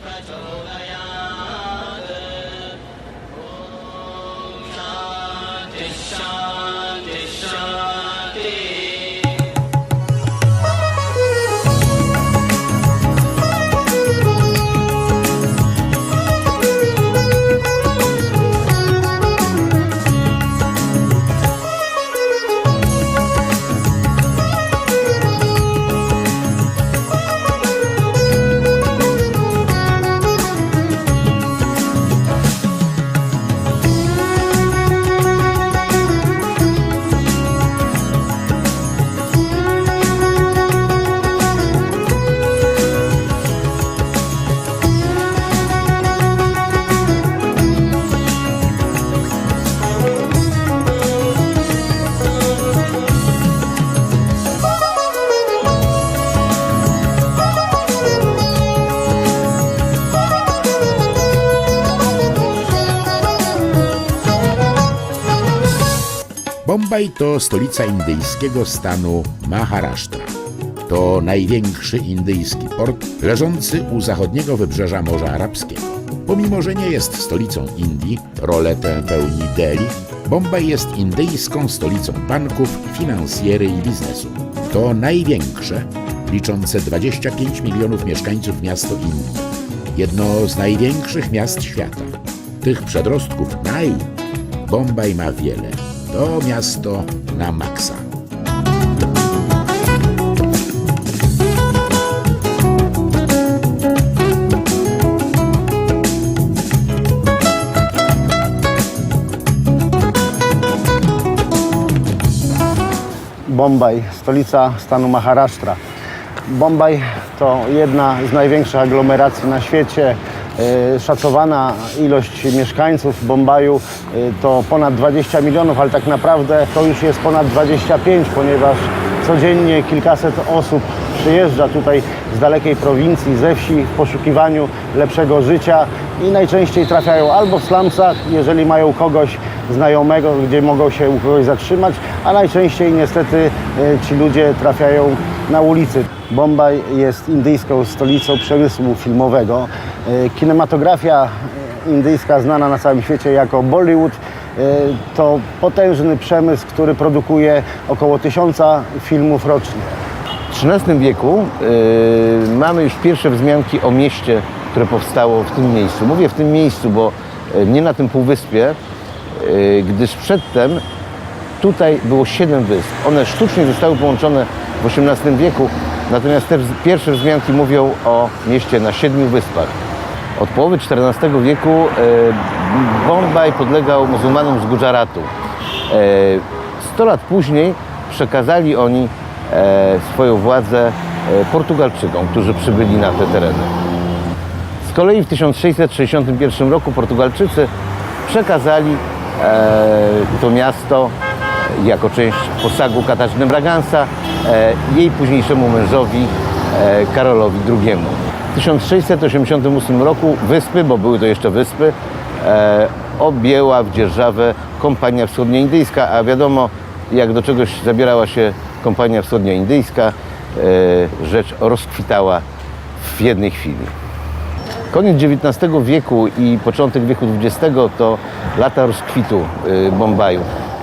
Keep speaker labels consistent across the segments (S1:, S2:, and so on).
S1: fragile Bombaj to stolica indyjskiego stanu Maharashtra. To największy indyjski port leżący u zachodniego wybrzeża Morza Arabskiego. Pomimo, że nie jest stolicą Indii, rolę tę pełni Delhi, Bombaj jest indyjską stolicą banków, finansjery i biznesu. To największe, liczące 25 milionów mieszkańców miasto Indii. Jedno z największych miast świata. Tych przedrostków naj Bombaj ma wiele. To miasto na maksa.
S2: Bombaj, stolica stanu Maharashtra. Bombaj to jedna z największych aglomeracji na świecie. E, Szacowana ilość mieszkańców Bombaju e, to ponad 20 milionów, ale tak naprawdę to już jest ponad 25, ponieważ codziennie kilkaset osób przyjeżdża tutaj z dalekiej prowincji, ze wsi w poszukiwaniu lepszego życia i najczęściej trafiają albo w slumsach, jeżeli mają kogoś znajomego, gdzie mogą się u kogoś zatrzymać, a najczęściej niestety e, ci ludzie trafiają na ulicy. Bombaj jest indyjską stolicą przemysłu filmowego. E, Kinematografia indyjska znana na całym świecie jako Bollywood e, to potężny przemysł, który produkuje około tysiąca filmów rocznie.
S3: W XIII wieku y, mamy już pierwsze wzmianki o mieście, które powstało w tym miejscu. Mówię w tym miejscu, bo y, nie na tym półwyspie, y, gdyż przedtem tutaj było siedem wysp. One sztucznie zostały połączone w XVIII wieku, natomiast te pierwsze wzmianki mówią o mieście na siedmiu wyspach. Od połowy XIV wieku y, Bombaj podlegał muzułmanom z Gujaratu. Y, Sto lat później przekazali oni e, swoją władzę e, Portugalczykom, którzy przybyli na te tereny. Z kolei w 1661 roku Portugalczycy przekazali e, to miasto jako część posagu Katarzyny Bragansa e, jej późniejszemu mężowi e, Karolowi II. W 1688 roku wyspy, bo były to jeszcze wyspy, e, objęła w dzierżawę kompania wschodnioindyjska, a wiadomo jak do czegoś zabierała się kompania wschodnioindyjska, e, rzecz rozkwitała w jednej chwili. Koniec XIX wieku i początek wieku XX to lata rozkwitu y, Bombaju.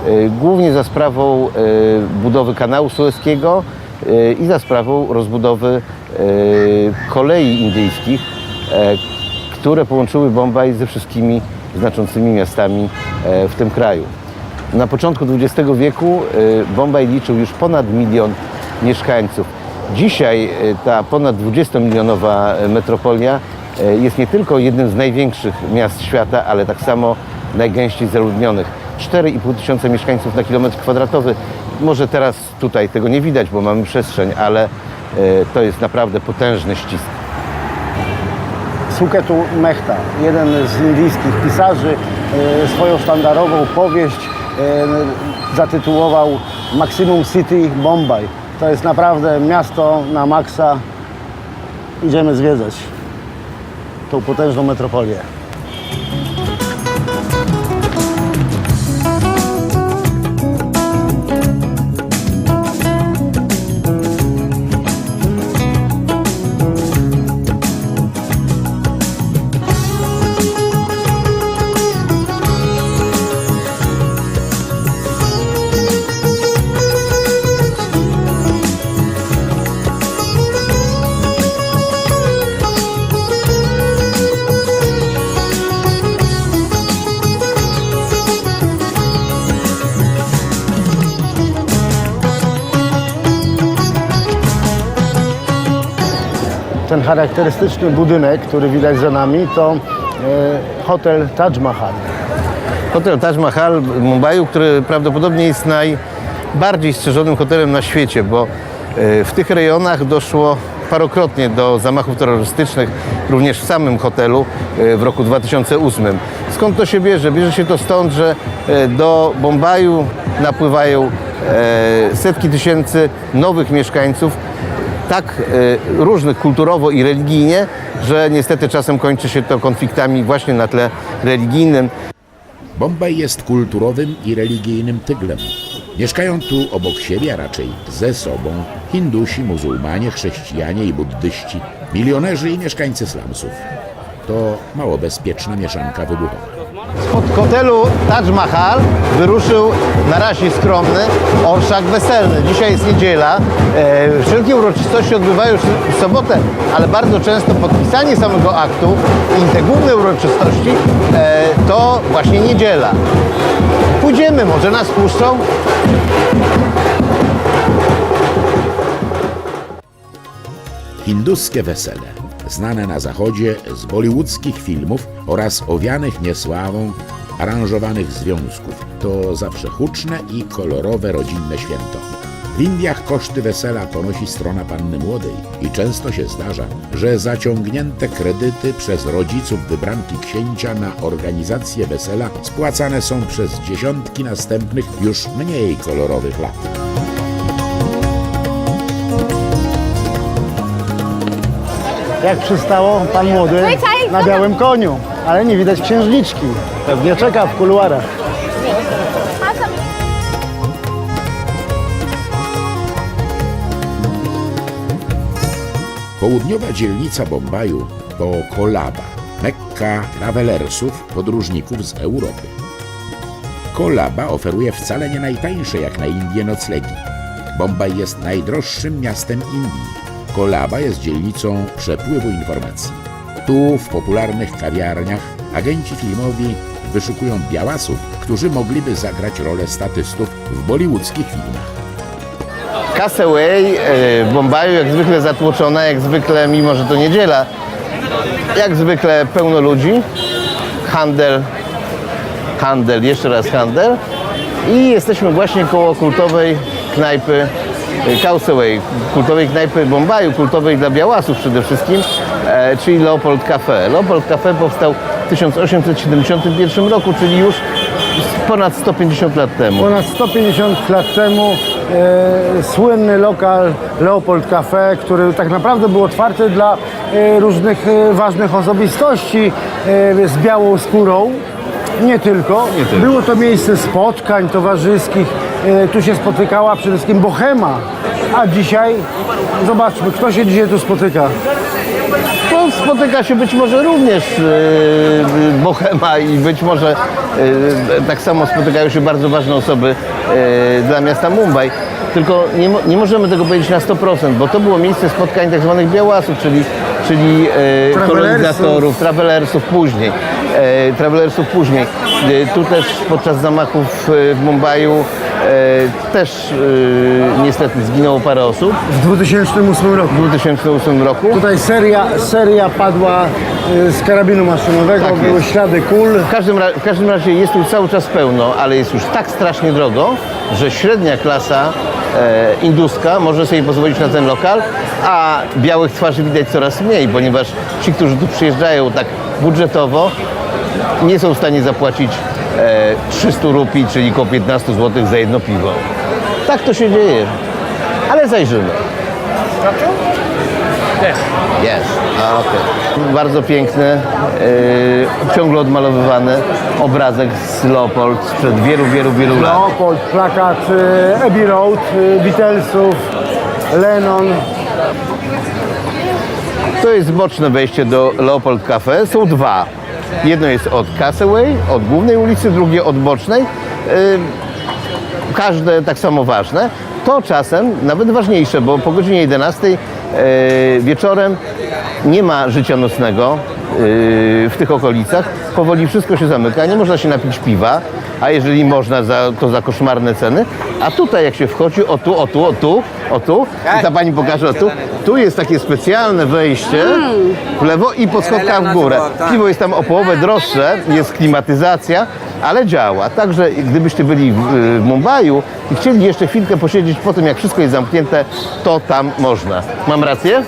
S3: Y, Głównie za sprawą y, budowy kanału sueskiego i za sprawą rozbudowy y, kolei indyjskich, e, które połączyły Bombaj ze wszystkimi znaczącymi miastami e, w tym kraju. Na początku XX wieku Bombaj liczył już ponad milion mieszkańców. Dzisiaj ta ponad 20-milionowa metropolia jest nie tylko jednym z największych miast świata, ale tak samo najgęściej zaludnionych. 4,5 tysiąca mieszkańców na kilometr kwadratowy. Może teraz tutaj tego nie widać, bo mamy przestrzeń, ale y, to jest naprawdę potężny ścisk.
S2: Suketu Mehta, jeden z indyjskich pisarzy, e, swoją sztandarową powieść e, zatytułował Maximum City Bombay. To jest naprawdę miasto na maksa. Idziemy zwiedzać tą potężną metropolię. Charakterystyczny budynek, który widać za nami, to e, hotel Taj Mahal.
S3: Hotel Taj Mahal w Mumbaiu, który prawdopodobnie jest najbardziej strzeżonym hotelem na świecie, bo e, w tych rejonach doszło parokrotnie do zamachów terrorystycznych, również w samym hotelu e, w roku 2008. Skąd to się bierze? Bierze się to stąd, że do Bombaju napływają setki tysięcy nowych mieszkańców, tak e, różnych kulturowo i religijnie, że niestety czasem kończy się to konfliktami właśnie na tle religijnym.
S1: Bombaj jest kulturowym i religijnym tyglem. Mieszkają tu obok siebie, a raczej ze sobą, Hindusi, muzułmanie, chrześcijanie i buddyści, milionerzy i mieszkańcy slumsów. To mało bezpieczna mieszanka wybuchowa.
S3: Spod hotelu Taj Mahal wyruszył na razie skromny orszak weselny. Dzisiaj jest niedziela. E, wszelkie uroczystości odbywają się w sobotę, ale bardzo często podpisanie samego aktu i te główne uroczystości e, to właśnie niedziela. Pójdziemy, może nas puszczą?
S1: Hinduskie wesele, znane na zachodzie z bollywoodzkich filmów oraz owianych niesławą aranżowanych związków, to zawsze huczne i kolorowe rodzinne święto. W Indiach koszty wesela ponosi strona panny młodej i często się zdarza, że zaciągnięte kredyty przez rodziców wybranki księcia na organizację wesela spłacane są przez dziesiątki następnych już mniej kolorowych lat.
S2: Jak przystało pan młody na białym koniu, ale nie widać księżniczki. Pewnie czeka w kuluarach.
S1: Południowa dzielnica Bombaju to Kolaba, mekka travelersów, podróżników z Europy. Kolaba oferuje wcale nie najtańsze jak na Indie noclegi. Bombaj jest najdroższym miastem Indii. Kolaba jest dzielnicą przepływu informacji. Tu, w popularnych kawiarniach, agenci filmowi wyszukują białasów, którzy mogliby zagrać rolę statystów w bollywoodzkich filmach.
S3: Castaway e, w Bombaju jak zwykle zatłoczona, jak zwykle, mimo że to niedziela, jak zwykle pełno ludzi, handel, handel, jeszcze raz handel i jesteśmy właśnie koło kultowej knajpy Causeway, kultowej knajpy Bombaju, kultowej dla białasów przede wszystkim, e, czyli Leopold Cafe. Leopold Cafe powstał w 1871 roku, czyli już ponad 150 lat temu.
S2: Ponad 150 lat temu e, słynny lokal Leopold Cafe, który tak naprawdę był otwarty dla e, różnych e, ważnych osobistości e, z białą skórą. Nie tylko.
S3: Nie tylko.
S2: Było to miejsce spotkań towarzyskich. E, tu się spotykała przede wszystkim bohema. A dzisiaj, zobaczmy, kto się dzisiaj tu spotyka.
S3: No, spotyka się być może również yy, Bohema i być może yy, tak samo spotykają się bardzo ważne osoby yy, dla miasta Mumbai. Tylko nie, nie możemy tego powiedzieć na 100%, bo to było miejsce spotkań tak zwanych białasów, czyli, czyli yy, kolonizatorów, travelersów później. Yy, travelersów później. Yy, tu też podczas zamachów w Mumbaiu też yy, niestety zginęło parę osób
S2: W 2008 roku.
S3: w 2008 roku.
S2: Tutaj seria, seria padła e, z karabinu maszynowego,
S3: Tak
S2: były
S3: jest.
S2: ślady kul.
S3: W każdym, w każdym razie jest tu cały czas pełno, ale jest już tak strasznie drogo, że średnia klasa e, induska może sobie pozwolić na ten lokal, a białych twarzy widać coraz mniej, ponieważ ci, którzy tu przyjeżdżają tak budżetowo, nie są w stanie zapłacić e, 300 rupii, czyli około 15 zł za jedno piwo. Tak to się dzieje, ale zajrzymy. Jest. A, okej. Bardzo piękny, yy, ciągle odmalowywany obrazek z Leopold sprzed wielu, wielu, wielu lat.
S2: Leopold, plakat e, Abbey Road, e, Beatlesów, Lennon.
S3: To jest boczne wejście do Leopold Cafe. Są dwa. Jedno jest od Castaway, od głównej ulicy, drugie od bocznej. Każde tak samo ważne. To czasem nawet ważniejsze, bo po godzinie 11 yy, wieczorem nie ma życia nocnego. W tych okolicach, powoli wszystko się zamyka, nie można się napić piwa, a jeżeli można, za, to za koszmarne ceny. A tutaj jak się wchodzi, o tu, o tu, o tu, o tu, i ta pani pokaże, o tu, tu jest takie specjalne wejście w lewo i po schodkach w górę. Piwo jest tam o połowę droższe, jest klimatyzacja, ale działa. Także gdybyście byli w, w Mumbaiu i chcieli jeszcze chwilkę posiedzieć po tym, jak wszystko jest zamknięte, to tam można. Mam rację?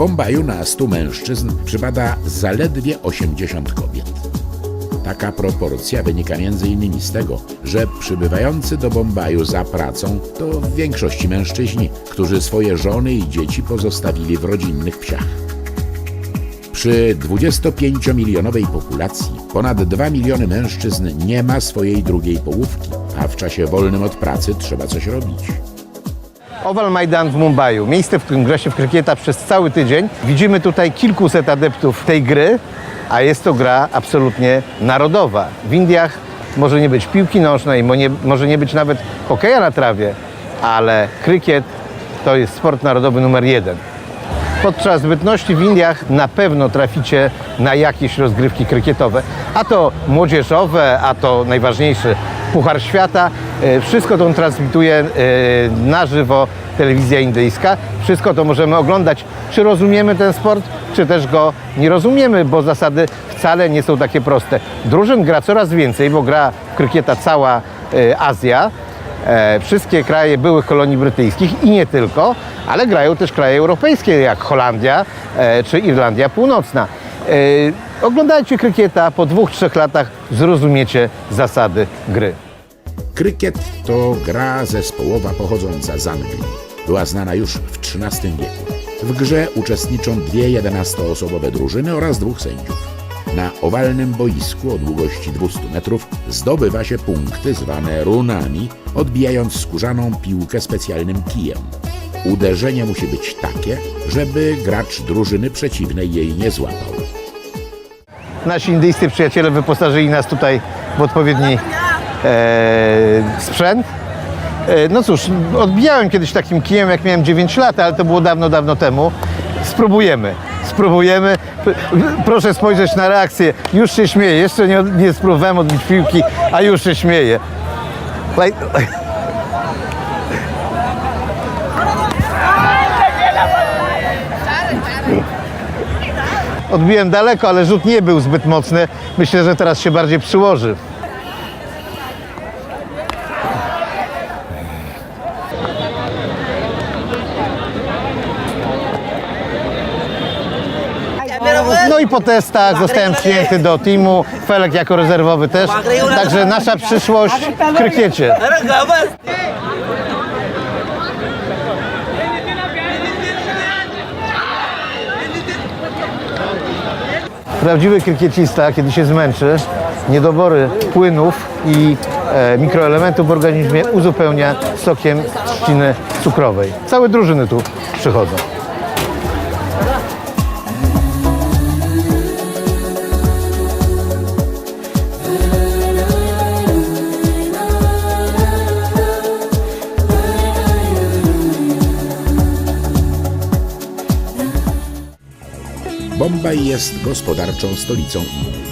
S1: Bombaju na 100 mężczyzn przypada zaledwie 80 kobiet. Taka proporcja wynika m.in. z tego, że przybywający do Bombaju za pracą to w większości mężczyźni, którzy swoje żony i dzieci pozostawili w rodzinnych wsiach. Przy 25-milionowej populacji ponad 2 miliony mężczyzn nie ma swojej drugiej połówki, a w czasie wolnym od pracy trzeba coś robić.
S3: Owal Majdan w Mumbaiu. Miejsce, w którym gra się w krykieta przez cały tydzień. Widzimy tutaj kilkuset adeptów tej gry, a jest to gra absolutnie narodowa. W Indiach może nie być piłki nożnej, może nie być nawet hokeja na trawie, ale krykiet to jest sport narodowy numer jeden. Podczas bytności w Indiach na pewno traficie na jakieś rozgrywki krykietowe, a to młodzieżowe, a to najważniejszy Puchar Świata. E, Wszystko to transmituje e, na żywo telewizja indyjska. Wszystko to możemy oglądać. Czy rozumiemy ten sport, czy też go nie rozumiemy, bo zasady wcale nie są takie proste. Drużyn gra coraz więcej, bo gra w krykieta cała e, Azja. Wszystkie kraje byłych kolonii brytyjskich i nie tylko, ale grają też kraje europejskie jak Holandia czy Irlandia Północna. Oglądajcie krykieta, po dwóch, trzech latach zrozumiecie zasady gry.
S1: Krykiet to gra zespołowa pochodząca z Anglii. Była znana już w XIII wieku. W grze uczestniczą dwie 11-osobowe drużyny oraz dwóch sędziów. Na owalnym boisku o długości 200 metrów zdobywa się punkty zwane runami, odbijając skórzaną piłkę specjalnym kijem. Uderzenie musi być takie, żeby gracz drużyny przeciwnej jej nie złapał.
S3: Nasi indyjscy przyjaciele wyposażyli nas tutaj w odpowiedni sprzęt. E, no cóż, odbijałem kiedyś takim kijem, jak miałem 9 lat, ale to było dawno, dawno temu. Spróbujemy. Spróbujemy. Proszę spojrzeć na reakcję. Już się śmieję. Jeszcze nie, nie spróbowałem odbić piłki, a już się śmieję. Like, Odbiłem daleko, ale rzut nie był zbyt mocny. Myślę, że teraz się bardziej przyłoży. No i po testach zostałem przyjęty do teamu. Felek jako rezerwowy też. Także nasza przyszłość w krykiecie. Prawdziwy krykiecista, kiedy się zmęczy, niedobory płynów i e, mikroelementów w organizmie uzupełnia sokiem trzciny cukrowej. Całe drużyny tu przychodzą.
S1: Bombaj jest gospodarczą stolicą Indii.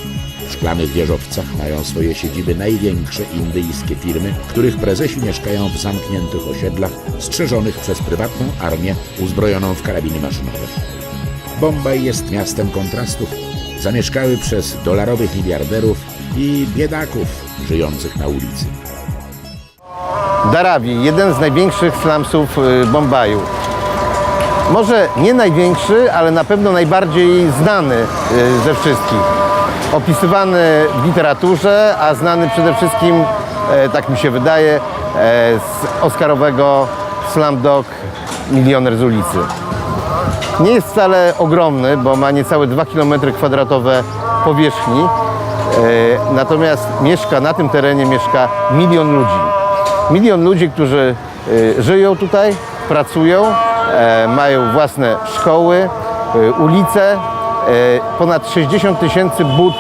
S1: W szklanych wieżowcach mają swoje siedziby największe indyjskie firmy, których prezesi mieszkają w zamkniętych osiedlach strzeżonych przez prywatną armię uzbrojoną w karabiny maszynowe. Bombaj jest miastem kontrastów, zamieszkały przez dolarowych miliarderów i biedaków żyjących na ulicy.
S3: Darawi, jeden z największych slumsów y, Bombaju. Może nie największy, ale na pewno najbardziej znany y, ze wszystkich. Opisywany w literaturze, a znany przede wszystkim, e, tak mi się wydaje, e, z Oscarowego Slumdog Milioner z ulicy. Nie jest wcale ogromny, bo ma niecałe 2 km kwadratowe powierzchni. E, Natomiast mieszka na tym terenie mieszka milion ludzi. Milion ludzi, którzy żyją tutaj, pracują, mają własne szkoły, e, ulice, e, ponad 60 tysięcy but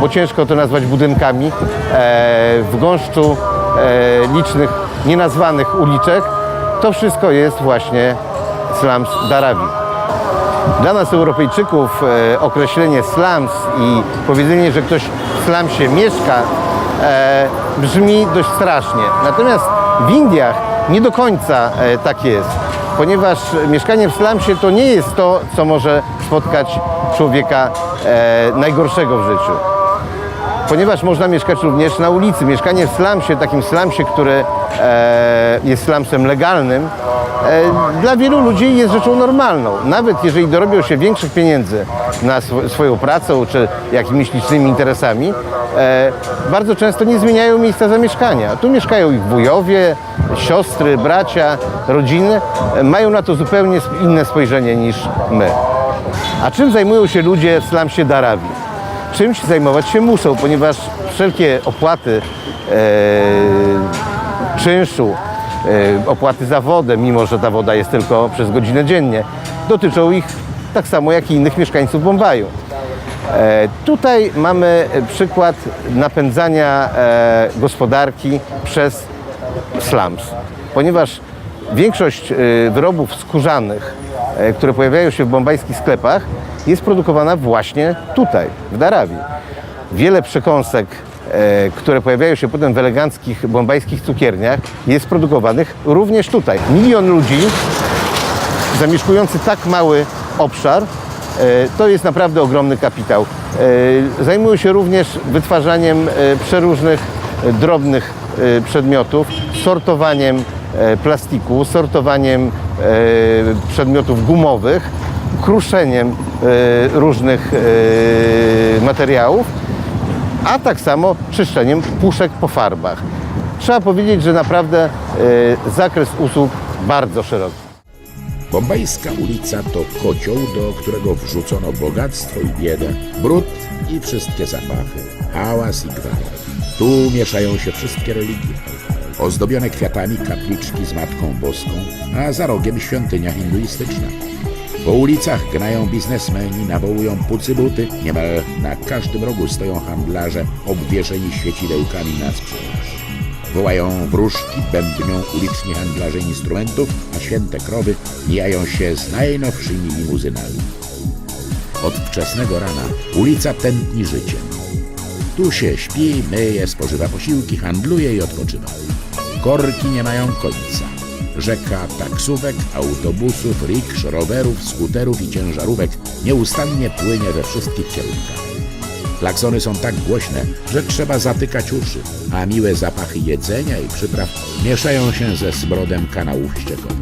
S3: bo ciężko to nazwać budynkami, e, w gąszczu e, licznych nienazwanych uliczek, to wszystko jest właśnie slums Darawi. Dla nas Europejczyków e, określenie slums i powiedzenie, że ktoś w slumsie mieszka e, brzmi dość strasznie. Natomiast w Indiach nie do końca e, tak jest, ponieważ mieszkanie w slumsie to nie jest to, co może spotkać człowieka e, najgorszego w życiu ponieważ można mieszkać również na ulicy. Mieszkanie w slumsie, takim slumsie, który e, jest slumsem legalnym, e, dla wielu ludzi jest rzeczą normalną. Nawet jeżeli dorobią się większych pieniędzy na sw- swoją pracą czy jakimiś licznymi interesami, e, bardzo często nie zmieniają miejsca zamieszkania. Tu mieszkają ich wujowie, siostry, bracia, rodziny. E, mają na to zupełnie inne spojrzenie niż my. A czym zajmują się ludzie w slumsie Darawi? czymś zajmować się muszą, ponieważ wszelkie opłaty e, czynszu, e, opłaty za wodę, mimo że ta woda jest tylko przez godzinę dziennie, dotyczą ich tak samo jak i innych mieszkańców Bombaju. E, tutaj mamy przykład napędzania e, gospodarki przez slums, ponieważ większość e, wyrobów skórzanych, które pojawiają się w bombajskich sklepach, jest produkowana właśnie tutaj, w Darawi. Wiele przekąsek, które pojawiają się potem w eleganckich bombajskich cukierniach, jest produkowanych również tutaj. Milion ludzi zamieszkujący tak mały obszar, e, to jest naprawdę ogromny kapitał. E, Zajmują się również wytwarzaniem e, przeróżnych drobnych przedmiotów, sortowaniem plastiku, sortowaniem przedmiotów gumowych, kruszeniem różnych materiałów, a tak samo czyszczeniem puszek po farbach. Trzeba powiedzieć, że naprawdę zakres usług bardzo szeroki.
S1: Bombajska ulica to kocioł, do którego wrzucono bogactwo i biedę, brud i wszystkie zapachy, hałas i gwałt. Tu mieszają się wszystkie religie. Ozdobione kwiatami kapliczki z Matką Boską, a za rogiem świątynia hinduistyczna. Po ulicach gnają biznesmeni, nawołują pucybuty, niemal na każdym rogu stoją handlarze obwieszeni świecidełkami na sprzedaż. Wołają wróżki, bębnią uliczni handlarze instrumentów, a święte krowy mijają się z najnowszymi limuzynami. Od wczesnego rana ulica tętni życiem. Tu się śpi, myje, spożywa posiłki, handluje i odpoczywa. Korki nie mają końca. Rzeka taksówek, autobusów, riksz, rowerów, skuterów i ciężarówek nieustannie płynie we wszystkich kierunkach. Klaksony są tak głośne, że trzeba zatykać uszy, a miłe zapachy jedzenia i przypraw mieszają się ze smrodem kanałów ściekowych.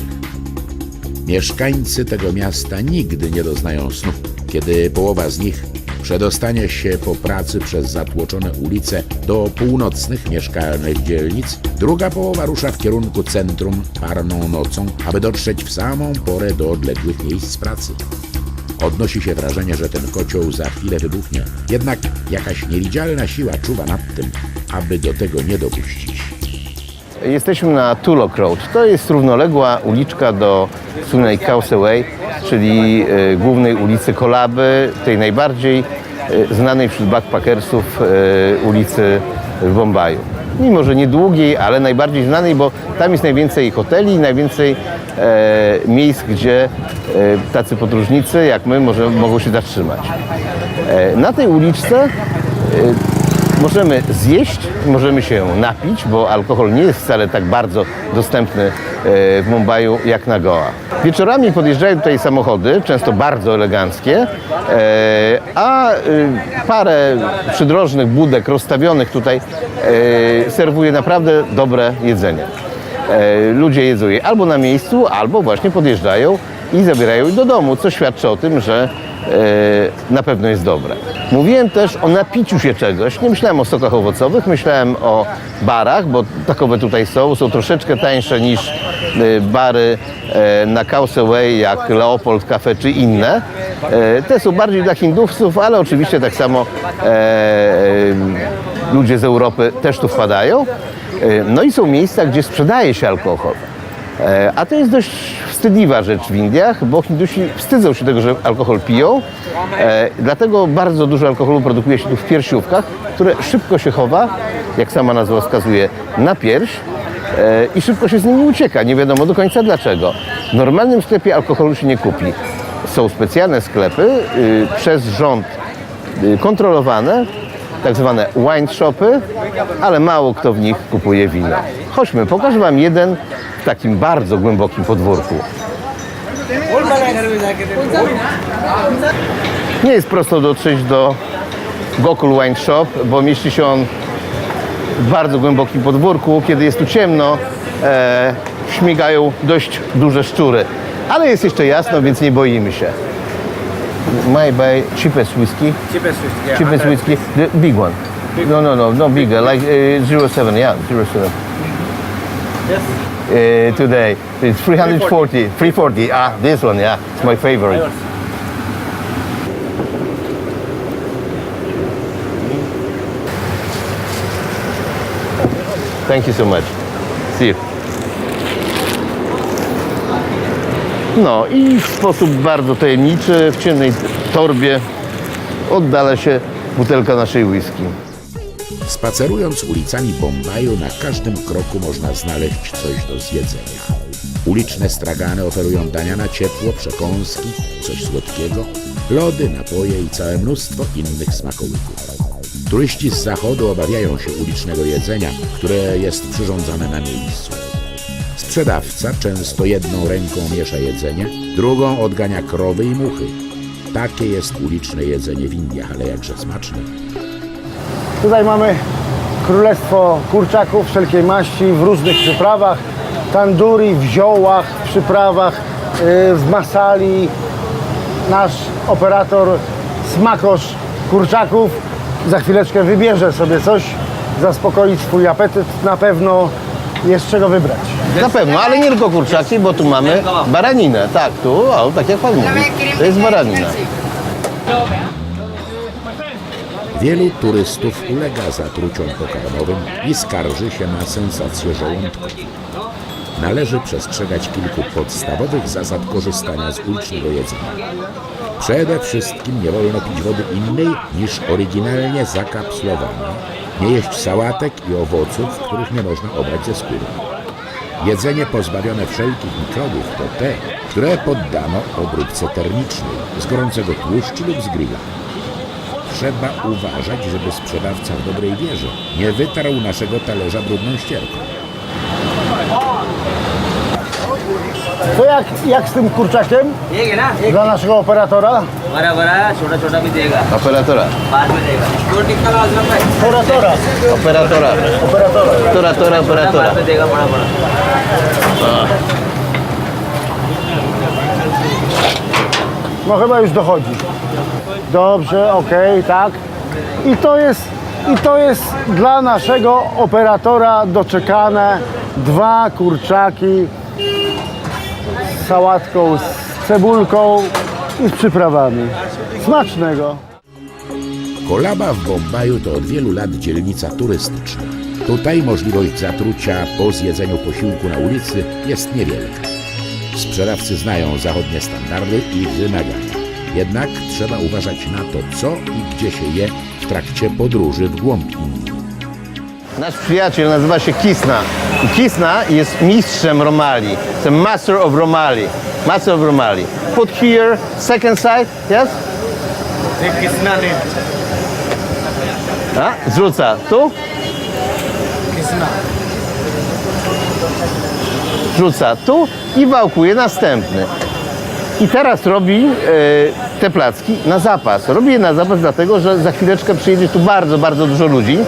S1: Mieszkańcy tego miasta nigdy nie doznają snu, kiedy połowa z nich przedostanie się po pracy przez zatłoczone ulice do północnych mieszkalnych dzielnic, druga połowa rusza w kierunku centrum parną nocą, aby dotrzeć w samą porę do odległych miejsc pracy. Odnosi się wrażenie, że ten kocioł za chwilę wybuchnie. Jednak jakaś niewidzialna siła czuwa nad tym, aby do tego nie dopuścić.
S3: Jesteśmy na Tulloch Road. To jest równoległa uliczka do słynnej Causeway, czyli e, głównej ulicy Kolaby, tej najbardziej e, znanej wśród backpackersów e, ulicy w Bombaju. Mimo, że niedługiej, ale najbardziej znanej, bo tam jest najwięcej hoteli najwięcej miejsc, gdzie e, tacy podróżnicy jak my może, mogą się zatrzymać. E, na tej uliczce Możemy zjeść, możemy się napić, bo alkohol nie jest wcale tak bardzo dostępny e, w Mumbaiu jak na Goa. Wieczorami podjeżdżają tutaj samochody, często bardzo eleganckie, e, a e, parę przydrożnych budek rozstawionych tutaj e, serwuje naprawdę dobre jedzenie. E, Ludzie jedzą je albo na miejscu, albo właśnie podjeżdżają i zabierają je do domu, co świadczy o tym, że e, na pewno jest dobre. Mówiłem też o napiciu się czegoś. Nie myślałem o sokach owocowych, myślałem o barach, bo takowe tutaj są. Są troszeczkę tańsze niż e, bary na Causeway, jak Leopold Cafe czy inne. Te są bardziej dla hindusów, ale oczywiście tak samo ludzie z Europy też tu wpadają. E, No i są miejsca, gdzie sprzedaje się alkohol. E, A to jest dość wstydliwa rzecz w Indiach, bo Hindusi wstydzą się tego, że alkohol piją. E, dlatego bardzo dużo alkoholu produkuje się tu w piersiówkach, które szybko się chowa, jak sama nazwa wskazuje, na pierś i szybko się z nimi ucieka. Nie wiadomo do końca dlaczego. W normalnym sklepie alkoholu się nie kupi. Są specjalne sklepy y, przez rząd y, kontrolowane, tak zwane wine shopy, ale mało kto w nich kupuje wino. Chodźmy, pokażę Wam jeden w takim bardzo głębokim podwórku. Nie jest prosto dotrzeć do Gokul Wine Shop, bo mieści się on w bardzo głębokim podwórku. Kiedy jest tu ciemno, e, śmigają dość duże szczury. Ale jest jeszcze jasno, więc nie boimy się. My buy cheapest whiskey.
S4: Cheapest whiskey. Yeah,
S3: cheapest
S4: 100.
S3: whiskey, the big one. No, no, no, no bigger, like uh, 07, yeah, 07.
S4: Yes.
S3: Uh, today, it's 340, 340, ah, this one, yeah, it's my favorite. Thank you so much. See you. No i w sposób bardzo tajemniczy, w ciemnej torbie oddala się butelka naszej whisky.
S1: Spacerując ulicami Bombaju, na każdym kroku można znaleźć coś do zjedzenia. Uliczne stragany oferują dania na ciepło, przekąski, coś słodkiego, lody, napoje i całe mnóstwo innych smakołyków. Turyści z zachodu obawiają się ulicznego jedzenia, które jest przyrządzane na miejscu. Sprzedawca często jedną ręką miesza jedzenie, drugą odgania krowy i muchy. Takie jest uliczne jedzenie w Indiach, ale jakże smaczne.
S2: Tutaj mamy królestwo kurczaków wszelkiej maści w różnych przyprawach. Tanduri, w ziołach, w przyprawach, yy, w masali. Nasz operator smakosz kurczaków za chwileczkę wybierze sobie coś, zaspokoić swój apetyt. Na pewno jest czego wybrać.
S3: Na pewno, ale nie tylko kurczaki, bo tu mamy baraninę. Tak, tu, o, tak jak pan mówi, to jest baranina.
S1: Wielu turystów ulega zatruciom pokarmowym i skarży się na sensację żołądków. Należy przestrzegać kilku podstawowych zasad korzystania z ulicznego jedzenia. Przede wszystkim nie wolno pić wody innej niż oryginalnie zakapslowanej, nie jeść sałatek i owoców, których nie można obrać ze skóry. Jedzenie pozbawione wszelkich mikrobów to te, które poddano obróbce termicznej z gorącego tłuszczu lub z grilla. Trzeba uważać, żeby sprzedawca w dobrej wierze nie wytarł naszego talerza brudną ścierką.
S2: To jak, jak z tym kurczakiem? Dla naszego operatora?
S4: बड़ा बड़ा छोटा छोटा भी देगा
S3: Operatora,
S4: बाद में देगा दो टिक्का का अजरक है
S2: Operatora,
S3: operatora,
S2: operatora.
S3: operatora,
S4: बाद
S3: operatora.
S4: में देगा बड़ा बड़ा
S2: No chyba już dochodzi. Dobrze, okej, tak. I to jest, I to jest dla naszego operatora doczekane dwa kurczaki z sałatką, z cebulką i z przyprawami. Smacznego.
S1: Kolaba w Bombaju to od wielu lat dzielnica turystyczna. Tutaj możliwość zatrucia po zjedzeniu posiłku na ulicy jest niewielka. Sprzedawcy znają zachodnie standardy i wymagania. Jednak trzeba uważać na to, co i gdzie się je w trakcie podróży w głąb Indii.
S3: Nasz przyjaciel nazywa się Kisna. Kisna jest mistrzem Romali. The master of Romali. Master of Romali. Put here, second side, yes?
S4: Kisna name.
S3: A? Zrzuca. Tu?
S4: Kisna.
S3: Rzuca tu i wałkuje następny. I teraz robi e, te placki na zapas. Robi je na zapas dlatego, że za chwileczkę przyjedzie tu bardzo, bardzo dużo ludzi.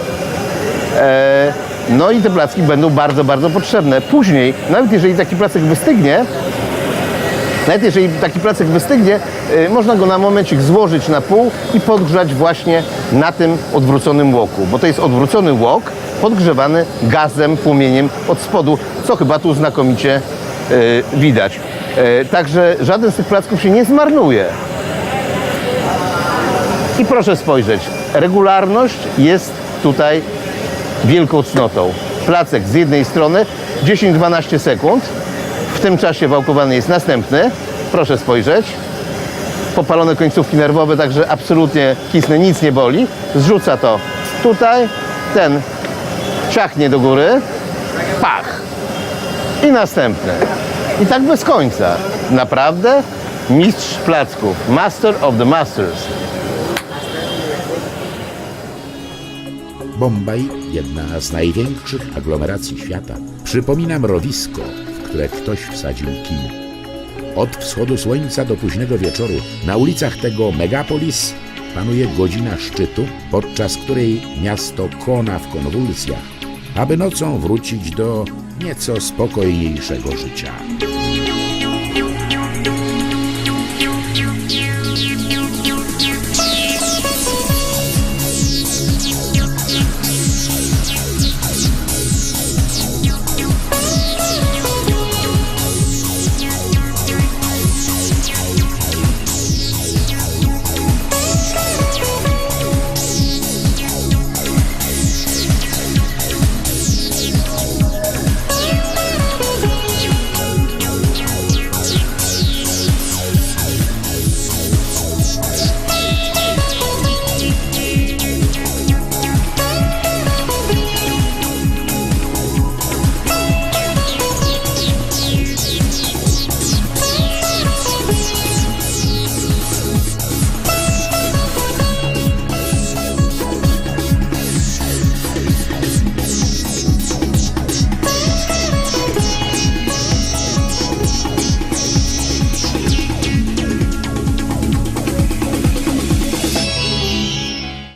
S3: E, no i te placki będą bardzo, bardzo potrzebne. Później, nawet jeżeli taki placek wystygnie, nawet jeżeli taki placek wystygnie, e, można go na momencik złożyć na pół i podgrzać właśnie na tym odwróconym łoku, bo to jest odwrócony łok podgrzewany gazem, płomieniem od spodu, co chyba tu znakomicie e, widać. Także żaden z tych placków się nie zmarnuje. I proszę spojrzeć, regularność jest tutaj wielką cnotą. Placek z jednej strony 10-12 sekund, tym czasie wałkowany jest następny. Proszę spojrzeć. Popalone końcówki nerwowe, także absolutnie kisnę, nic nie boli. Zrzuca to tutaj, ten ciachnie do góry, pach. I następny. I tak bez końca. Naprawdę mistrz placków. Master of the masters.
S1: Bombaj, jedna z największych aglomeracji świata, przypomina mrowisko, w które ktoś wsadził kij. Od wschodu słońca do późnego wieczoru na ulicach tego megapolis panuje godzina szczytu, podczas której miasto kona w konwulsjach, aby nocą wrócić do nieco spokojniejszego życia.